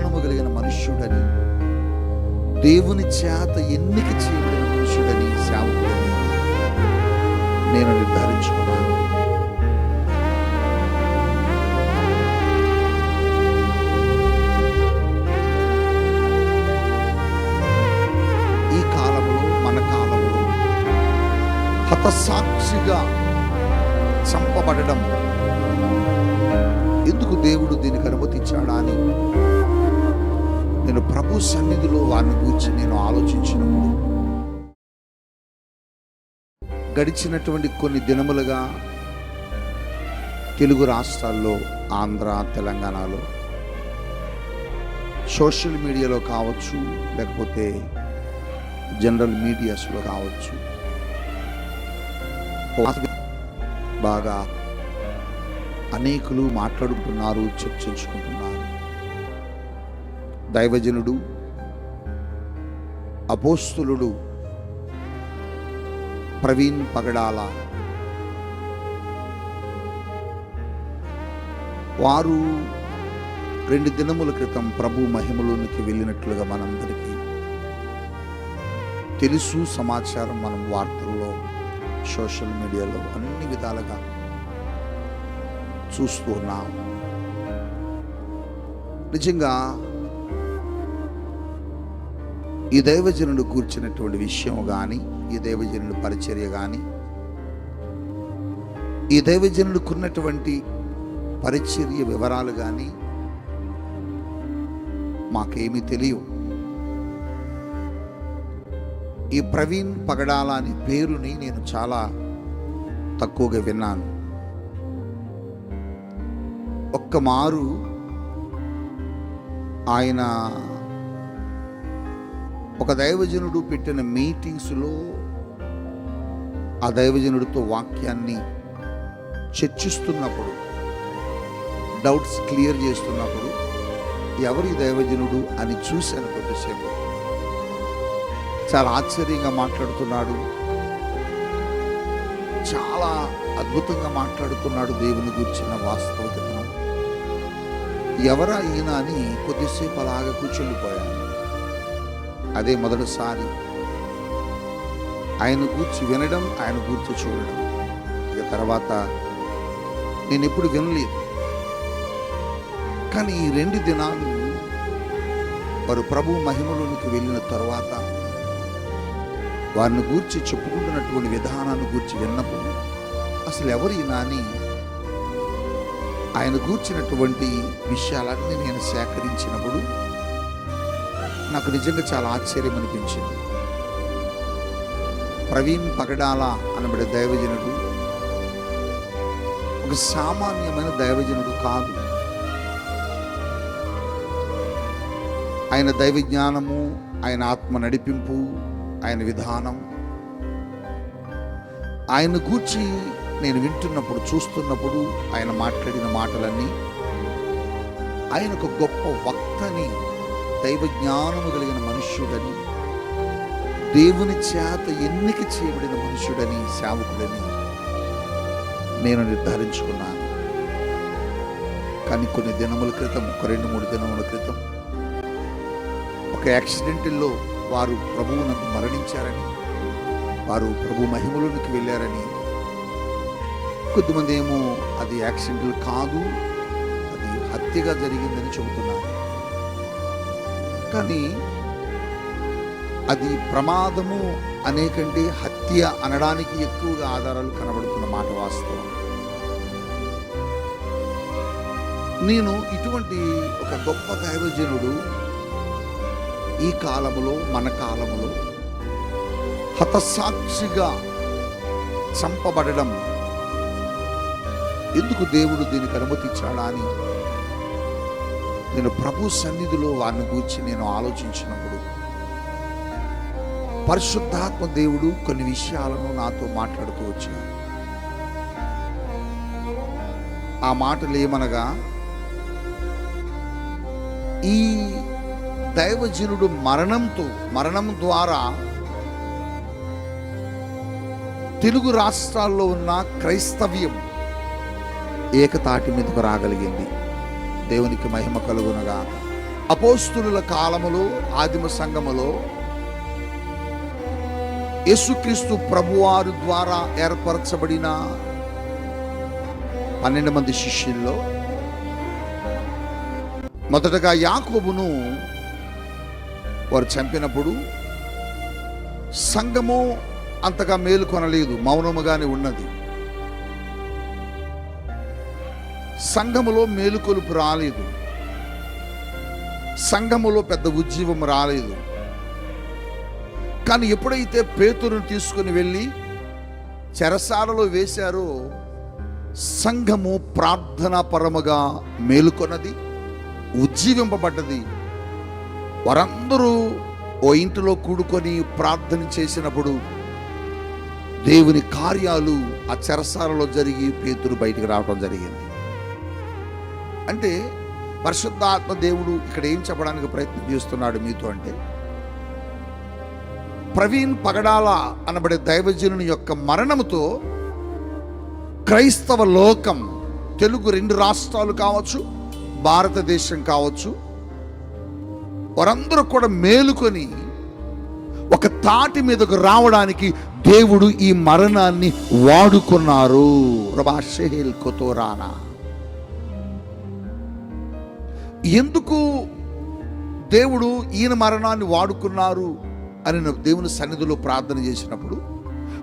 జ్ఞానము కలిగిన మనుష్యుడని దేవుని చేత ఎన్నిక చేయబడిన మనుషుడని సేవకుడని నేను నిర్ధారించుకున్నాను. ఈ కాలంలో మన కాలంలో హతసాక్షిగా చంపబడడం ఎందుకు దేవుడు దీనికి అనుమతించాడా అని నేను ప్రభు సన్నిధిలో వారిని గురించి నేను ఆలోచించినప్పుడు గడిచినటువంటి కొన్ని దినములుగా తెలుగు రాష్ట్రాల్లో ఆంధ్ర తెలంగాణలో సోషల్ మీడియాలో కావచ్చు లేకపోతే జనరల్ మీడియాస్లో కావచ్చు బాగా అనేకులు మాట్లాడుకుంటున్నారు చర్చించుకుంటున్నారు. దైవజనుడు అపోస్తులుడు ప్రవీణ్ పగడాల. వారు రెండు దినముల క్రితం ప్రభు మహిమలోనికి వెళ్ళినట్లుగా మనందరికీ తెలుసు. సమాచారం మనం వార్తల్లో సోషల్ మీడియాలో అన్ని విధాలుగా చూస్తూ ఉన్నాం. నిజంగా ఈ దైవజనుడు కూర్చున్నటువంటి విషయం కానీ ఈ దైవజనుడు పరిచర్య కానీ ఈ దైవజనుడుకున్నటువంటి పరిచర్య వివరాలు కానీ మాకేమీ తెలియవు. ఈ ప్రవీణ్ పగడాల అనే పేరుని నేను చాలా తక్కువగా విన్నాను. ఒక్క మారు ఆయన ఒక దైవజనుడు పెట్టిన మీటింగ్స్లో ఆ దైవజనుడితో వాక్యాన్ని చర్చిస్తున్నప్పుడు డౌట్స్ క్లియర్ చేస్తున్నప్పుడు ఎవరి దైవజనుడు అని చూశాను కొద్దిసేపు. చాలా ఆశ్చర్యంగా మాట్లాడుతున్నాడు. చాలా అద్భుతంగా మాట్లాడుతున్నాడు దేవుని గురించిన వాస్తవికతను. ఎవరా ఈయన అని కొద్దిసేపు అలాగా కూర్చుండిపోయాను. అదే మొదటిసారి. ఆయన గూర్చి వినడం ఆయన గూర్చి చూడడం. ఇక తర్వాత నేను ఎప్పుడు వినలేదు. కానీ ఈ రెండు దినాలు వారు ప్రభు మహిమలోనికి వెళ్ళిన తర్వాత వారిని గూర్చి చెప్పుకుంటున్నటువంటి విధానాన్ని గూర్చి విన్నప్పుడు అసలు ఎవరు ఈయన అని ఆయన గూర్చినటువంటి విషయాలన్నీ నేను సేకరించినప్పుడు నాకు నిజంగా చాలా ఆశ్చర్యం అనిపించింది. ప్రవీణ్ పగడాల అనబడే దైవజనుడు ఒక సామాన్యమైన దైవజనుడు కాదు. ఆయన దైవ జ్ఞానము ఆయన ఆత్మ నడిపింపు ఆయన విధానం. ఆయన గూర్చి నేను వింటున్నప్పుడు చూస్తున్నప్పుడు ఆయన మాట్లాడిన మాటలన్నీ ఆయన ఒక గొప్ప వక్తని దైవ జ్ఞానము కలిగిన మనుష్యుడని దేవుని చేత ఎన్నిక చేయబడిన మనుష్యుడని సేవకుడని నేను నిర్ధారించుకున్నాను. కానీ కొన్ని దినముల క్రితం ఒక రెండు మూడు దినముల క్రితం ఒక యాక్సిడెంట్లో వారు ప్రభువునందు మరణించారని వారు ప్రభు మహిమలోనికి వెళ్ళారని. కొద్దిమంది ఏమో అది యాక్సిడెంట్లు కాదు అది హత్యగా జరిగిందని చెబుతున్నారు. కానీ అది ప్రమాదము అనేకంటే హత్య అనడానికి ఎక్కువగా ఆధారాలు కనబడుతున్న మాట వాస్తవం. నేను ఇటువంటి ఒక గొప్ప దైవజనుడు ఈ కాలములో మన కాలములో హతసాక్షిగా చంపబడడం ఎందుకు దేవుడు దీనికి అనుమతించాడా అని నేను ప్రభు సన్నిధిలో వారిని గురించి నేను ఆలోచించినప్పుడు పరిశుద్ధాత్మ దేవుడు కొన్ని విషయాలను నాతో మాట్లాడుతూ వచ్చాడు. ఆ మాటలు ఏమనగా ఈ దైవజనుడు మరణంతో మరణం ద్వారా తెలుగు రాష్ట్రాల్లో ఉన్న క్రైస్తవ్యం ఏకతాటి మీదకు రాగలిగింది. దేవునికి మహిమ కలుగునగా. అపోస్తుల కాలములో ఆదిమ సంఘములో యేసుక్రీస్తు ప్రభువారు ద్వారా ఏర్పరచబడిన పన్నెండు మంది శిష్యుల్లో మొదటగా యాకోబును వారు చంపినప్పుడు సంఘము అంతగా మేలుకొనలేదు మౌనముగానే ఉన్నది. సంఘములో మేలుకొలుపు రాలేదు. సంఘములో పెద్ద ఉజ్జీవం రాలేదు. కానీ ఎప్పుడైతే పేతురును తీసుకుని వెళ్ళి చెరసాలలో వేశారో సంఘము ప్రార్థనాపరముగా మేలుకొన్నది ఉజ్జీవింపబడ్డది. వారందరూ ఓ ఇంటిలో కూడుకొని ప్రార్థన చేసినప్పుడు దేవుని కార్యాలు ఆ చెరసాలలో జరిగి పేతురు బయటికి రావడం జరిగింది. అంటే పరిశుద్ధాత్మ దేవుడు ఇక్కడ ఏం చెప్పడానికి ప్రయత్నం చేస్తున్నాడు మీతో అంటే ప్రవీణ్ పగడాల అనబడే దైవజనుని యొక్క మరణముతో క్రైస్తవ లోకం తెలుగు రెండు రాష్ట్రాలు కావచ్చు భారతదేశం కావచ్చు వారందరూ కూడా మేలుకొని ఒక తాటి మీదకు రావడానికి దేవుడు ఈ మరణాన్ని వాడుకున్నారు. రబాషేల్ కొతోరానా. ఎందుకు దేవుడు ఈయన మరణాన్ని వాడుకున్నారు అని దేవుని సన్నిధిలో ప్రార్థన చేసినప్పుడు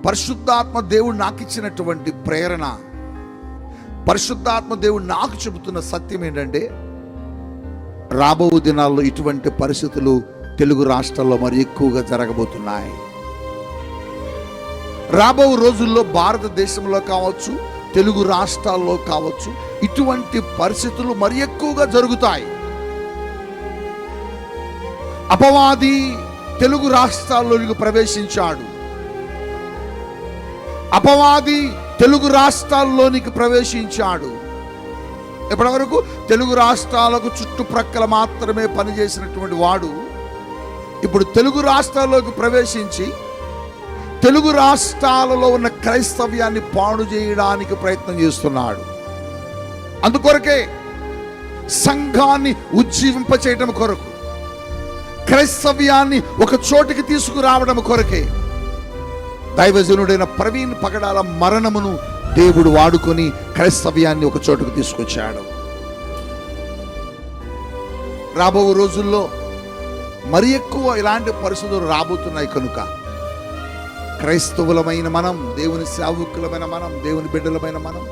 పరిశుద్ధాత్మ దేవుడు నాకు ఇచ్చినటువంటి ప్రేరణ పరిశుద్ధాత్మ దేవుడు నాకు చెబుతున్న సత్యం ఏంటంటే రాబో దినాల్లో ఇటువంటి పరిస్థితులు తెలుగు రాష్ట్రాల్లో మరి ఎక్కువగా జరగబోతున్నాయి. రాబో రోజుల్లో భారతదేశంలో కావచ్చు తెలుగు రాష్ట్రాల్లో కావచ్చు ఇటువంటి పరిస్థితులు మరి ఎక్కువగా జరుగుతాయి. అపవాది తెలుగు రాష్ట్రాల్లోనికి ప్రవేశించాడు. అపవాది తెలుగు రాష్ట్రాల్లోనికి ప్రవేశించాడు. ఇప్పటివరకు తెలుగు రాష్ట్రాలకు చుట్టుప్రక్కల మాత్రమే పనిచేసినటువంటి వాడు ఇప్పుడు తెలుగు రాష్ట్రాల్లోకి ప్రవేశించి తెలుగు రాష్ట్రాలలో ఉన్న క్రైస్తవ్యాన్ని పాడు చేయడానికి ప్రయత్నం చేస్తున్నాడు. అందుకొరకే సంఘాన్ని ఉజ్జీవింప చేయటం కొరకు క్రైస్తవ్యాన్ని ఒక చోటికి తీసుకురావడం కొరకే దైవజనుడైన ప్రవీణ్ పగడాల మరణమును దేవుడు వాడుకొని క్రైస్తవ్యాన్ని ఒక చోటుకు తీసుకొచ్చాడు. రాబో రోజుల్లో మరి ఎక్కువ ఇలాంటి పరిస్థితులు రాబోతున్నాయి కనుక క్రైస్తవులమైన మనం దేవుని సేవకులమైన మనం దేవుని బిడ్డలమైన మనం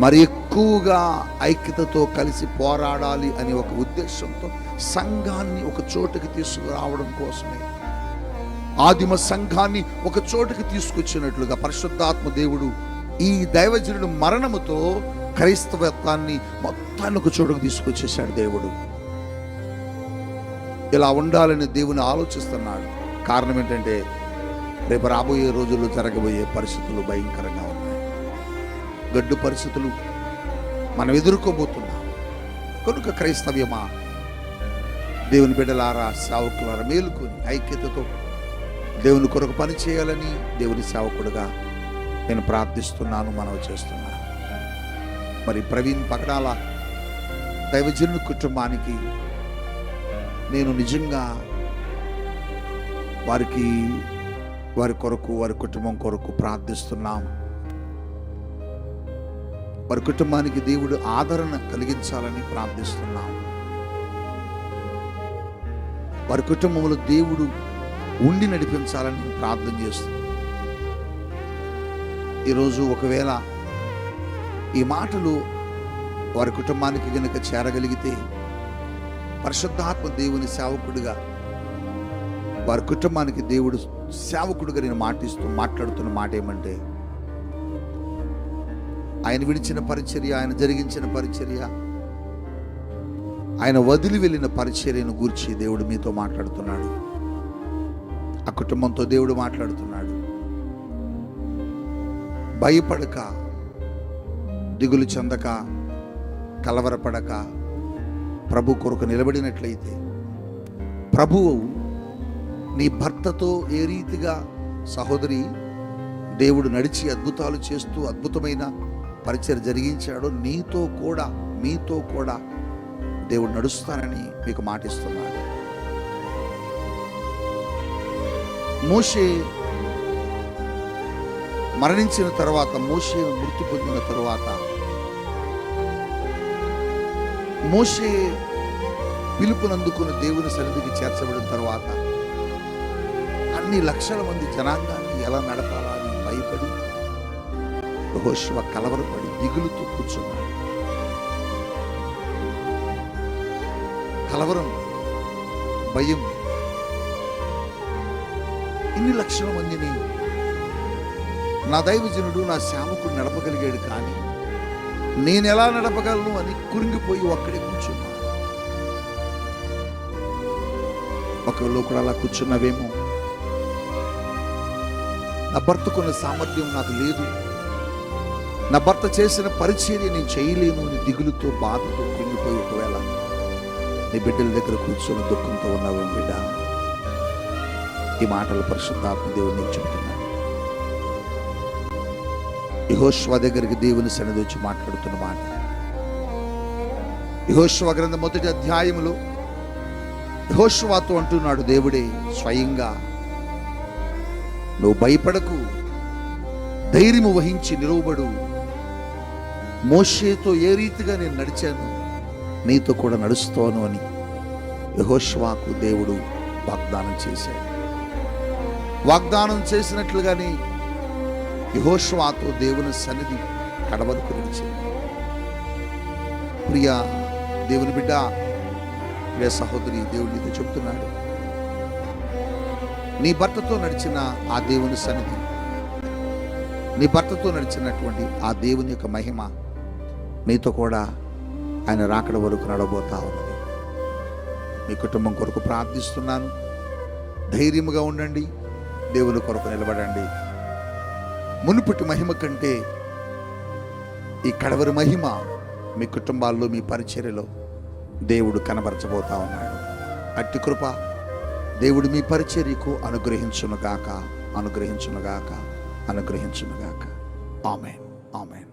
మరి ఎక్కువగా ఐక్యతతో కలిసి పోరాడాలి అనే ఒక ఉద్దేశంతో సంఘాన్ని ఒక చోటుకి తీసుకురావడం కోసమే. ఆదిమ సంఘాన్ని ఒక చోటుకి తీసుకొచ్చినట్లుగా పరిశుద్ధాత్మ దేవుడు ఈ దైవజనుడు మరణముతో క్రైస్తవత్వాన్ని మొత్తాన్ని ఒక చోటుకు తీసుకొచ్చేసాడు దేవుడు. ఇలా ఉండాలని దేవుని ఆలోచిస్తున్నాడు. కారణం ఏంటంటే రేపు రాబోయే రోజుల్లో జరగబోయే పరిస్థితులు భయంకరంగా ఉన్నాయి. గడ్డు పరిస్థితులు మనం ఎదుర్కోబోతున్నాం. కనుక క్రైస్తవ్యమా? దేవుని బిడ్డలారా సేవకులారా మేలుకొని ఐక్యతతో దేవుని కొరకు పని చేయాలని దేవుని సేవకుడుగా నేను ప్రార్థిస్తున్నాను మనవి చేస్తున్నాను. మరి ప్రవీణ్ పగడాల దైవజనుని కుటుంబానికి నేను నిజంగా వారికి వారి కొరకు వారి కుటుంబం కొరకు ప్రార్థిస్తున్నాం వారి కుటుంబానికి దేవుడు ఆదరణ కలిగించాలని ప్రార్థిస్తున్నాం వారి కుటుంబంలో దేవుడు ఉండి నడిపించాలని ప్రార్థన చేస్తున్నాం ఈరోజు ఒకవేళ ఈ మాటలు వారి కుటుంబానికి గనుక చేరగలిగితే పరిశుద్ధాత్మ దేవుని సేవకుడిగా వారి కుటుంబానికి దేవుడు సేవకుడిగా నేను మాటిస్తూ మాట్లాడుతున్న మాట ఏమంటే ఆయన విడిచిన పరిచర్య ఆయన జరిగించిన పరిచర్య ఆయన వదిలి వెళ్ళిన పరిచర్యను గూర్చి దేవుడు మీతో మాట్లాడుతున్నాడు. ఆ కుటుంబంతో దేవుడు మాట్లాడుతున్నాడు. భయపడక దిగులు చెందక కలవరపడక ప్రభు కొరకు నిలబడినట్లయితే ప్రభువు నీ భర్తతో ఏ రీతిగా సహోదరి దేవుడు నడిచి అద్భుతాలు చేస్తూ అద్భుతమైన పరిచయం జరిగించాడో నీతో కూడా మీతో కూడా దేవుడు నడుస్తానని మీకు మాటిస్తున్నాడు. మోషే మరణించిన తర్వాత మోషే మృతి పొందిన తరువాత మోషే పిలుపునందుకున్న దేవుని సన్నిధికి చేర్చబడిన తర్వాత కొన్ని లక్షల మంది జనాంగాన్ని ఎలా నడపాలా అని భయపడి యహోశివ కలవరపడి దిగులుతూ కూర్చున్నాడు. కలవరం భయం ఇన్ని లక్షల మందిని నా దైవజనుడు నా శ్యామకుడు నడపగలిగాడు కానీ నేను ఎలా నడపగలను అని కురింగిపోయి ఒక్కడే కూర్చున్నాను ఒకవేళ కూడా అలా కూర్చున్నావేమో నా భర్తకున్న సామర్థ్యం నాకు లేదు. నా భర్త చేసిన పరిచర్య నేను చేయలేను అని దిగులుతో బాధతో కృంగిపోయి ఒకవేళ నీ బిడ్డల దగ్గర కూర్చొని దుఃఖంతో ఉన్నావేం బిడ్డ? ఈ మాటలు పరిశుద్ధాత్మ దేవుడు నేను చెబుతున్నాను యహోష్వా దగ్గరికి దేవుని సన్నిధి వచ్చి మాట్లాడుతున్న మాట. యహోష్వా గ్రంథం మొదటి అధ్యాయములో యహోష్వాతో అంటున్నాడు దేవుడే స్వయంగా నువ్వు భయపడకు. ధైర్యము వహించి నిలవబడు. మోషేతో ఏ రీతిగా నేను నడిచాను నీతో కూడా నడుస్తాను అని యహోష్వాకు దేవుడు వాగ్దానం చేశాడు. వాగ్దానం చేసినట్లుగానే యహోష్వాతో దేవుని సన్నిధి కడవరకు నిలిచింది. ప్రియా దేవుని బిడ్డ ప్రియ సహోదరి దేవుడితో చెప్తున్నాడు. నీ భర్తతో నడిచిన ఆ దేవుని సన్నిధి. నీ భర్తతో నడిచినటువంటి ఆ దేవుని యొక్క మహిమ మీతో కూడా ఆయన రాకడ వరకు నడబోతా ఉన్నది. మీ కుటుంబం కొరకు ప్రార్థిస్తున్నాను. ధైర్యముగా ఉండండి. దేవుని కొరకు నిలబడండి. మునుపటి మహిమ కంటే ఈ కడవరి మహిమ మీ కుటుంబాల్లో మీ పరిచర్యలో దేవుడు కనబరచబోతా ఉన్నాడు. అట్టి కృప దేవుడు మీ పరిచర్యకు అనుగ్రహించునుగాక అనుగ్రహించునుగాక అనుగ్రహించునుగాక. ఆమెన్. ఆమెన్.